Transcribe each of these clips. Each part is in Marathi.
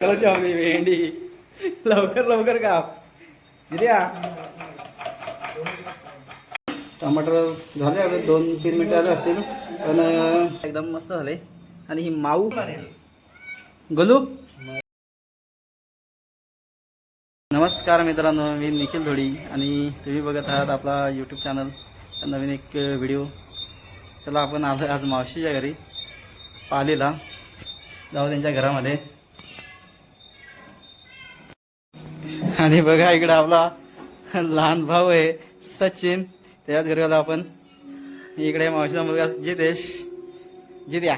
कलरची भेंडी. लवकर लवकर काप दिल्या टमाटर झाले आता दोन तीन मिनिटं आले असतील पण एकदम मस्त झाले. आणि ही माऊ. गोलू. नमस्कार मित्रांनो मी निखिल धोडी. आणि तुम्ही बघत आहात आपला यूट्यूब चॅनल नवीन एक व्हिडिओ चला आपण आलो आज मावशीच्या घरी पालीला. जाऊ त्यांच्या घरामध्ये. आणि बघा इकडे आपला लहान भाऊ आहे सचिन. त्याच्याच घरी आलो आपण. इकडे मावशीचा मुलगा जितेश. जित्या.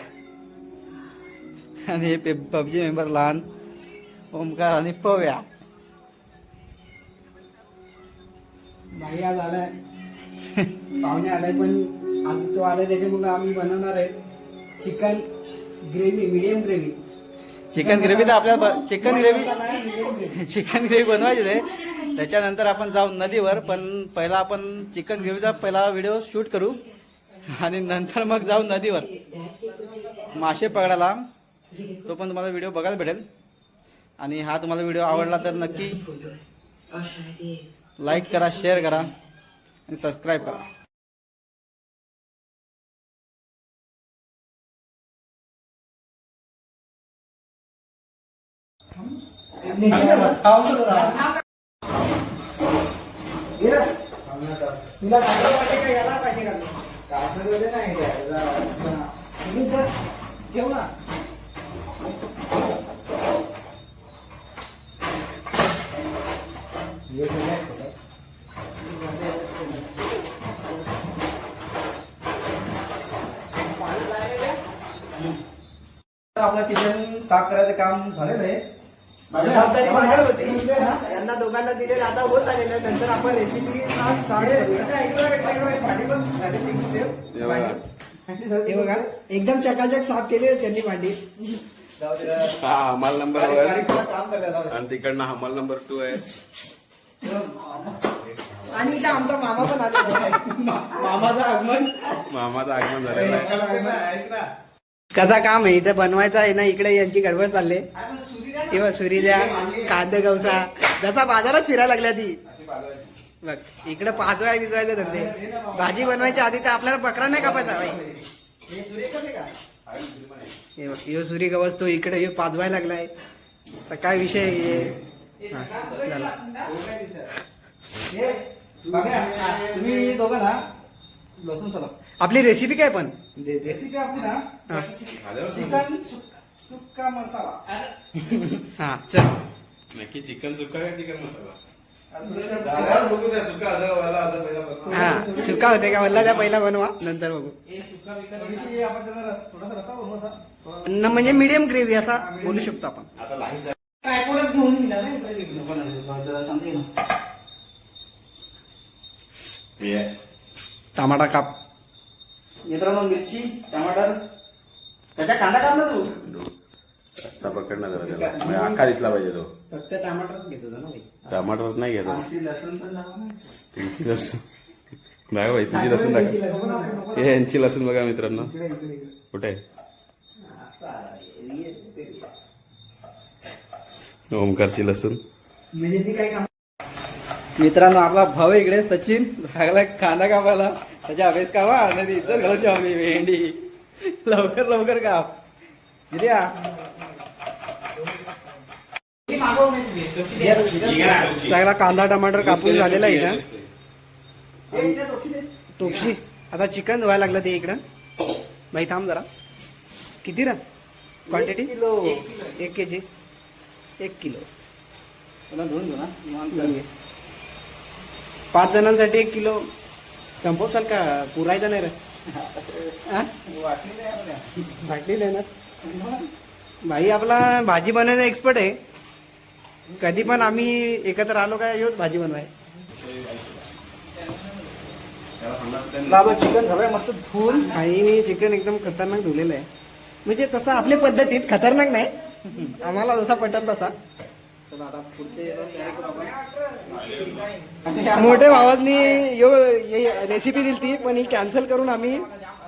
आणि हे पबजी मेंबर लहान ओमकार आणि पव्या. नाही आज आलाय. पाहुणे आलाय पण आज तो आलाय त्याच्यामुळे आम्ही बनवणार आहे chicken gravy medium gravy. Chicken gravy तर आपल्याला चिकन ग्रेव्ही चिकन ग्रेव्ही बनवायची आहे. त्याच्यानंतर आपण जाऊ नदीवर पण पहिला आपण चिकन ग्रेव्हीचा पहिला व्हिडिओ शूट करू. आणि नंतर मग जाऊ नदीवर. मासे पकडायला. तो पण तुम्हाला व्हिडिओ बघायला भेटेल. आणि हा तुम्हाला व्हिडिओ आवडला तर नक्की लाईक करा शेअर करा आणि सबस्क्राईब करा. तुला काढलं पाहिजे का याला पाहिजे का तुम्ही ठेव ना आपलं किचन साफ करायचं काम झालेलं आहे. जबाबदारी माझ्यावर होती. यांना दोघांना दिलेलं आता होत आलेलं आहे. नंतर आपण रेसिपी हे बघा. एकदम चकाचक साफ केले त्यांनी भांडी. हा हमाल नंबर वन आणि तिकडनं हमाल नंबर टू आहे. आणि इथे आमचा मामा पण आहे. मामाचं आगमन. मामाचं आगमन झालेलं आहे. कसा काम आहे? इथे बनवायचं आहे ना इकडे यांची गडबड चालले तेव्हा सुरी द्या कांद गवसा जसा बाजारात फिरायला लागल्या ती. बघ इकडे पाचवाय बिजवायचे धंदे भाजी बनवायच्या आधी तर आपल्याला बकरा नाही कापायचा बघ, ह्यो सुरी गवस तो इकडे ह्यो पाचवाय लागलाय. तर काय विषय आपली रेसिपी काय पण? रेसिपी आपली ना. चिकन सुक्का मसाला. हा चल. नक्की चिकन सुका का चिकन मसाला? हा सुका होते का? वल्ला त्या पहिला बनवा नंतर बघू. थोडीशी आपण त्याला रस- थोडासा रसा बनवू असा. न म्हणजे मीडियम ग्रेव्ही असा बोलू शकतो आपण. आता झाली. ट्रायपॉडच घेऊन ना इकडे. हे आहे. टमाटा काप. मित्रांनो मिरची टमाटर. त्याच्या कांदा कापला तू? रस्सा पकडणं जरा त्याला म्हणजे आकार दिसला पाहिजे तो. फक्त टमाटर घेतो ना भाई टमाटर नाही घेतो. आमची लसूण पण. त्यांची लसूण. बघा भाई तुझी लसूण दाखव हे यांची लसूण बघा मित्रांनो. कुठे? आहे? ओमकारची लसूण. म्हणजे ती काय काम मित्रांनो आपला भाऊ इकडे सचिन. लागला कांदा कापायला त्याच्या अभ्यास कापा आणि इतर घालूची हवी भेंडी. लवकर लवकर काप दिल्या लागला कांदा टमाटर कापून झालेला आहे इथं टोपशी आता चिकन धुवायला लागलं ते इकडं भाई थांब जरा किती रा क्वांटिटी किलो. एक के जी एक किलो धुवून ना. पाच जणांसाठी एक किलो संपवसाल का पुरायचं नाही रे हा? वाटली नाही आपल्या. वाटली नाही ना भाई आपला भाजी बनवायचा एक्सपर्ट आहे. कधी पण आम्ही एकत्र आलो काय योच भाजी बनवाय. आपलं चिकन झालंय मस्त धुवून. आईने चिकन एकदम खतरनाक धुलेलं आहे. म्हणजे तसं आपल्या पद्धतीत खतरनाक नाही. आम्हाला जसा पटेल तसा. मोठ्या भावानी यो रेसिपी दिली ती पण ही कॅन्सल करून आम्ही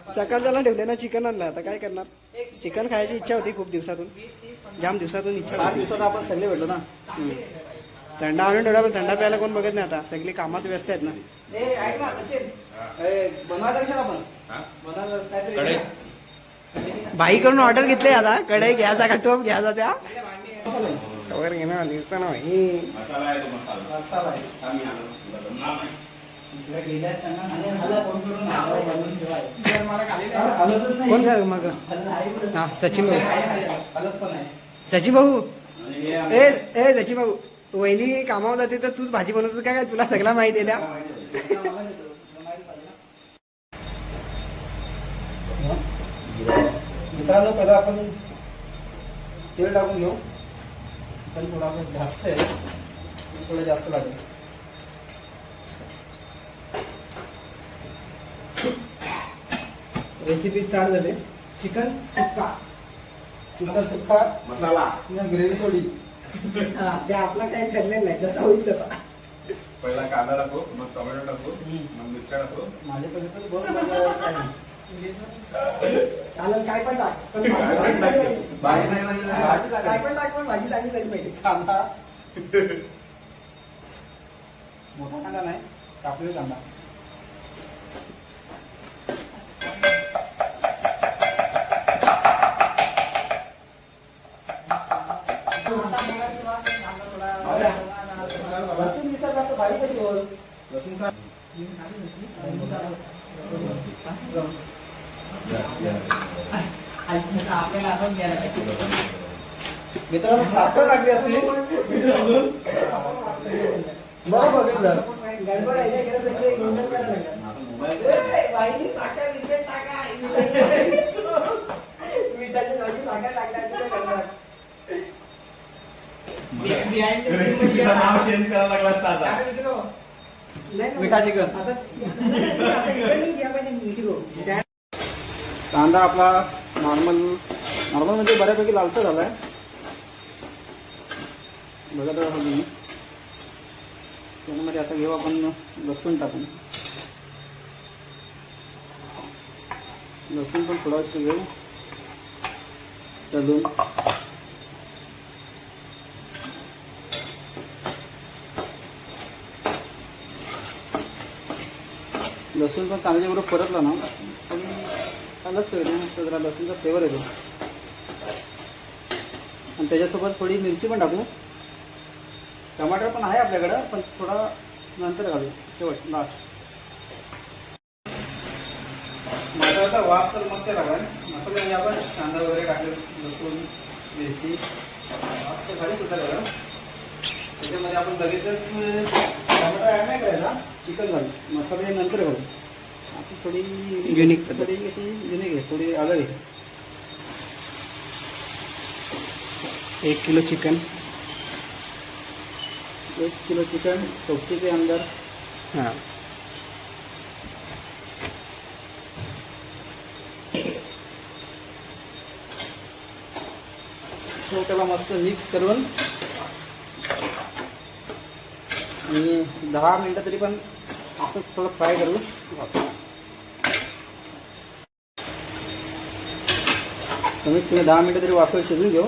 सकाळच्याला ठेवले ना चिकन आणलं आता काय करणार? चिकन खायची इच्छा होती खूप दिवसातून. जाम दिवसातून इच्छा आठ होती. दिवसात आपण सगळे भेटलो ना? हम्म. थंडा आणून ठेवला पण थंडा प्यायला कोण बघत नाही आता. सगळी कामात व्यस्त आहेत ना. ए ऐक ना सचिन. ए, बनवायचं कशाला आपण? बनवायला काहीतरी बाईकडून ऑर्डर घेतली आता. कढई घ्यायचा का टोप घ्यायचा त्या? मसाला आहे. वगैरे घेणार मसाला आहे सांगा, मला फोन करून नाव बनवून ठेवा. हलतच नाही. कोण काय मग. हा सचिन भाऊ. सचिन भाऊ. ए ए सचिन भाऊ. वहिनी कामावर जाते तर तूच भाजी बनवतो काय? काय तुला सगळा माहिती आहे त्या मित्रांनो पहिला आपण तेल टाकून घेऊ. चिकन थोडा जास्त आहे. थोडं जास्त लागेल. रेसिपी स्टार्ट झाली. Chicken sukka chicken sukka masala. Gravy थोडी. ते आपला काही ठरलेलं नाही जसा होईल तसा. पहिला कांदा टाकू मग टोमॅटो टाकू मग मिरच्या टाकू. काय नाही. चालेल काय पण टाक. पण भाजी चांगली झाली पाहिजे. बाहेर नाही लागलं ना. भाजी काय. पण टाक पण भाजी चांगली झाली पाहिजे. कांदा. मोठा कांदा नाही कापलेला कांदा. मित्रांनो साखर टाकली असली बरं बघितलं गडबड रेसिपीला नाव चेंज करायला लागला असता आता कांदा आपला नॉर्मल नॉर्मल म्हणजे बऱ्यापैकी लालसर झालाय. बघा तर हा त्यामध्ये आता घेऊ आपण लसूण टाकून. लसूण पण थोडा घेऊ. तळून. लसूण पण कांद्याच्या बरोबर परतला ना. पण अलग चव जरा लसूणचा फ्लेवर येतो. आणि त्याच्यासोबत थोडी मिरची पण टाकू. टमाटर पण आहे आपल्याकडं पण थोडा नंतर घालू. शेवट लास्ट मसाल्याचा वास तर मस्त लागला मसाले म्हणजे आपण कांदा वगैरे टाकले लसूण मिरची. वास तर भारी सुद्धा त्याच्यामध्ये आपण लगेचच टमाटर ॲड नाही करायचा. चिकन घालू मसाले नंतर घालू. आपण थोडी पद्धत. थोडी कशी युनिक आहे थोडी अलग आहे. एक किलो चिकन. एक किलो चिकन के अंदर हा. तो त्याला मस्त मिक्स करून. आणि दहा मिनटं तरी पण असं थोडं फ्राय करू कमीत कमी दहा मिनटं तरी वाफेवर शिजून घेऊ.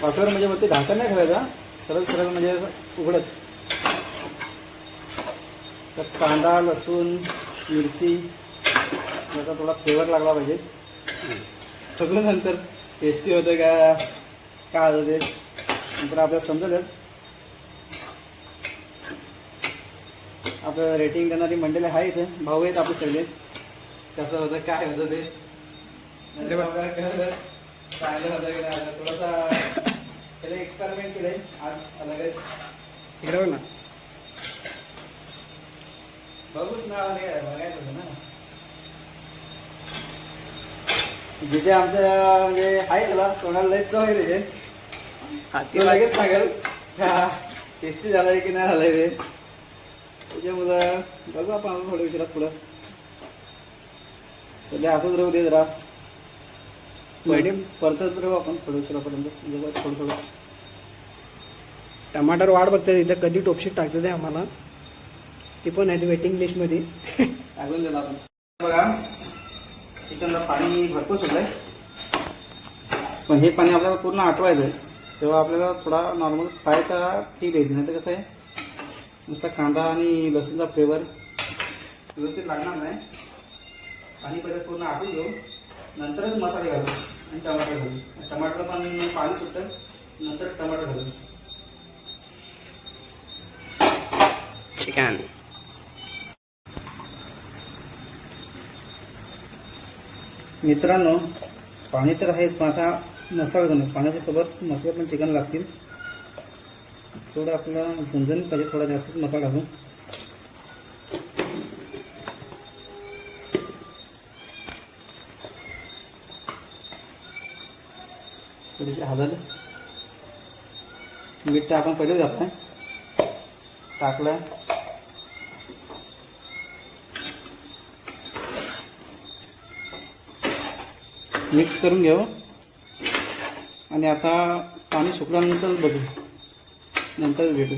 वाफेवर म्हणजे मग ते नाही ठेवायचा. सरळ सरळ म्हणजे उघडच. तर कांदा लसूण मिरची याचा थोडा फ्लेवर लागला पाहिजे. सगळं नंतर टेस्टी होतं का काय होतं ते. नंतर आपल्याला समजेल. आपल्याला रेटिंग देणारी मंडळी आहे इथे भाऊ आहेत आपले सगळे. कसं होतं काय होतं ते? चांगलं होतं की नाही? होतं. थोडासा त्याला एक्सपेरिमेंट केलंय. आज लगेच. इकडे बघ ना. बघूच ना बघायचं होतं ना. जिथे आमच्या म्हणजे आहे त्याला कोणाला लय चव आहे त्याचे. हाती तो लगेच सांगेल टेस्टी झालाय की नाही झालाय ते? त्याच्यामुळं बघू आपण थोड्या विचारात पुढं. सध्या असंच राहू दे जरा. पहिले परतच राहू आपण थोड्या उशिरापर्यंत थोडं थोडं. टमाटर वाढ बघते इथं कधी टोपशीत टाकतात ते आम्हाला. ती पण आहेत वेटिंग लिस्टमध्ये. टाकून दिला आपण. बघा चिकनला पाणी भरपूर सुद्धा पण हे पाणी आपल्याला पूर्ण आटवायचं आहे तेव्हा आपल्याला थोडा नॉर्मल फ्राय करा ठीक आहे नाही तर कसं आहे? नुसता कांदा आणि लसूणचा फ्लेवर व्यवस्थित लागणार नाही. पाणी पहिले पूर्ण आटून घेऊ. नंतरच मसाले घालू आणि टमाटर घालू. टमाटर पण पाणी सुटतं. नंतर टमाटर घालू. चिकन मित्रांनो पाणी तर आहेच पण आता मसाला घालू पाण्याच्या सोबत मसाले पण चिकन लागतील. थोडं आपला झणझणीत पाहिजे थोडा जास्त मसाला टाकू थोडीशी हळद मीठ आपण पहिले घातलं टाकलं मिक्स करून घेऊ. आणि आता पाणी सुकल्यानंतर बघू. नंतर भेटू.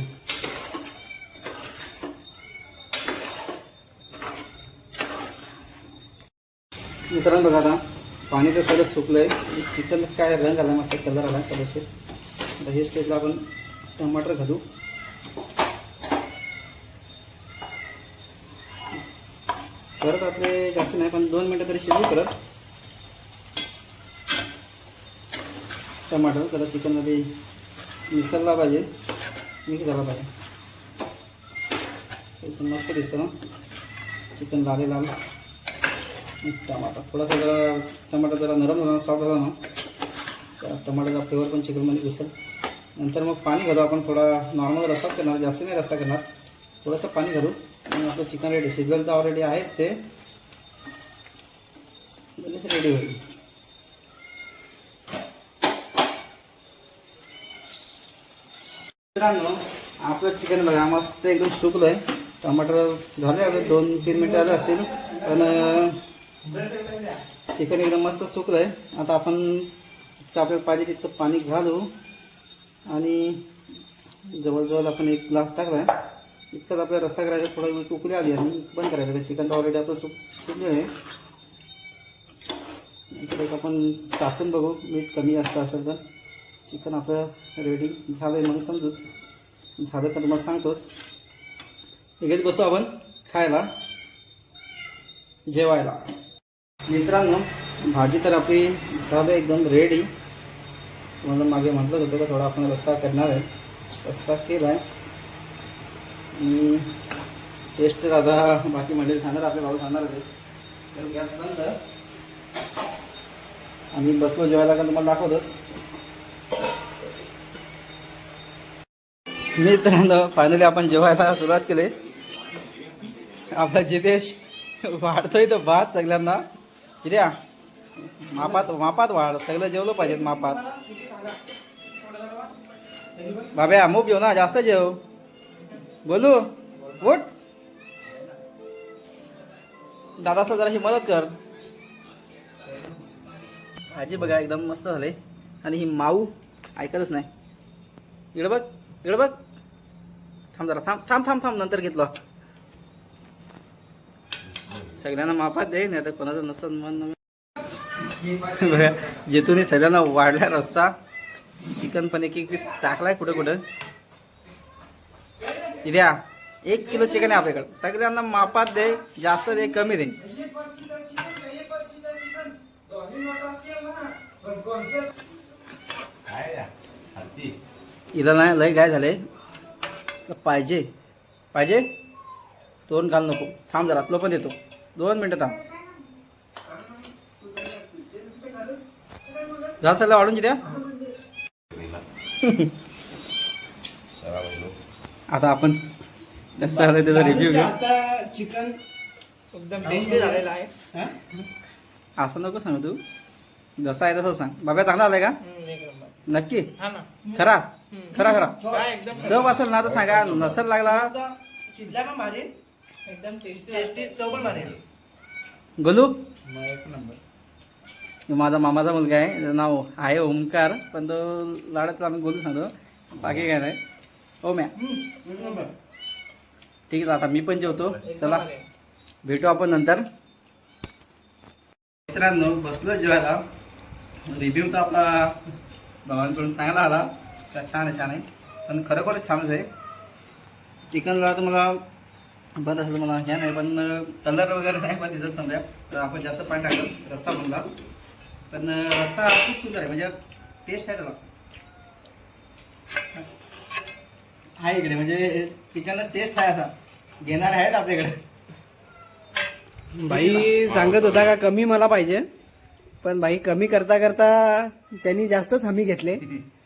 मित्रांनो बघा आता पाणी तर सगळं सुकलं आहे चिकन काय रंग आला मस्त कलर आला कलरचे आता हे स्टेजला आपण टमाटर घालू. परत आपले जास्त नाही पण दोन मिनटं तरी शिजू परत. टमाटर त्याला चिकनमध्ये मिसळला पाहिजे. मिक्स झाला पाहिजे एकदम मस्त दिसतं ना. चिकन लाल लाल. टमाटा टमाटर. थोडासा जरा टमाटर जरा नरम झाला सॉफ्ट झाला ना त्या टमाट्याचा फ्लेवर पण चिकनमध्ये घुसेल नंतर मग पाणी घालू आपण थोडा नॉर्मल रस्सा करणार जास्त नाही रस्सा करणार. थोडंसं पाणी घालू. आणि आपलं चिकन रेडी शिजलं तर ऑलरेडी आहेच ते. रेडी होईल. मित्रांनो आपलं चिकन बघा मस्त एकदम सुकलं आहे टमाटर झाले आपले दोन तीन मिनटं आले असतील पण चिकन एकदम मस्त सुकलं आहे आता आपण आपल्याला पाहिजे तितकं पाणी घालू. आणि जवळजवळ आपण एक ग्लास टाकला आहे इतकंच आपल्याला रस्सा करायचा थोडा वेळ उकली आली आणि बंद करायचं. चिकन तर ऑलरेडी आपलं सुक सुकलेलं आहे इकडे आपण चाकून बघू मीठ कमी जास्त असेल तर. चिकन आपलं रेडी झालं आहे म्हणून समजूच झालं तर तुम्हाला सांगतोच. लगेच बसू आपण खायला. जेवायला. मित्रांनो भाजी तर आपली झालं एकदम रेडी तुम्हाला मागे म्हटलं होतं का थोडा आपण रस्सा करणार आहे. रस्सा केला आहे आणि टेस्ट आता बाकी मंडळी सांगणार आपले भाऊ सांगणार आहे तर गॅस बंद. आम्ही बसलो जेवायला का तुम्हाला दाखवतोच. मित्रांनो फायनली आपण जेवायला सुरुवात केली. आपला जितेश वाढतोय तो भात सगळ्यांना. किती मापात मापात वाढ. सगळं जेवलं पाहिजेत मापात. बाब्या अमुक जेव ना? जास्त जेव. बोलू? उठ. दादाचं जराशी मदत कर. भाजी बघा एकदम मस्त झाले. आणि ही माऊ ऐकतच नाही. इकडं बघ इकडं बघ. थांब जरा थांब थांब थांब थांब नंतर घेतलं. सगळ्यांना मापात दे नाही तर कोणाचं नसतं मन बघा जिथून सगळ्यांना वाढल्या रस्सा. चिकन पण एक एक पीस टाकलाय कुठं कुठं? द्या एक किलो चिकन आहे आपल्याकडे. सगळ्यांना मापात दे जास्त दे कमी दे. हिला नाही लय काय झाले. पाहिजे. पाहिजे? तोंड घाल नको. थांब जरा तुला पण देतो. दोन मिनटं थांब. जा सगळं वाढून द्या आता आपण त्याचा रिव्ह्यू घेऊ. चिकन एकदम टेस्टी झालेला आहे. असं नको सांग तू. जसं आहे तसं सांग. बाबा चांगला आलाय का? नक्की? हा ना. खरा? खरा खरा. काय एकदम. चव असेल ना तर सांगा. नसेल लागला. शिजला पण भाजी. एकदम टेस्टी टेस्टी चव पण भारी गोलू? एक नंबर. माझा मामाचा मुलगा आहे. त्याचं नाव आहे ओमकार पण तो लाडात आम्ही गोलू सांगतो. बाकी काय नाही. हो मॅ ठीक आहे आता मी पण जेवतो. चला. भेटू आपण नंतर. मित्रांनो बसलो जेवायला. रिव्ह्यू तर आपला भावांकडून चांगला आला. छान आहे छान आहे. पण खरोखरच छानच आहे. चिकनला तर मला बरं असं मला हे नाही पण कलर वगैरे नाही पण दिसत समजा. तर आपण जास्त पाणी टाकलं रस्ता बनला. पण रस्ता खूप सुंदर आहे म्हणजे टेस्ट आहे त्याला. आहे इकडे म्हणजे चिकनला टेस्ट आहे असा. घेणार आहेत आपल्याकडे. भाई सांगत होता का कमी मला पाहिजे. पण भाई कमी करता करता त्यांनी जास्तच हमी घेतले.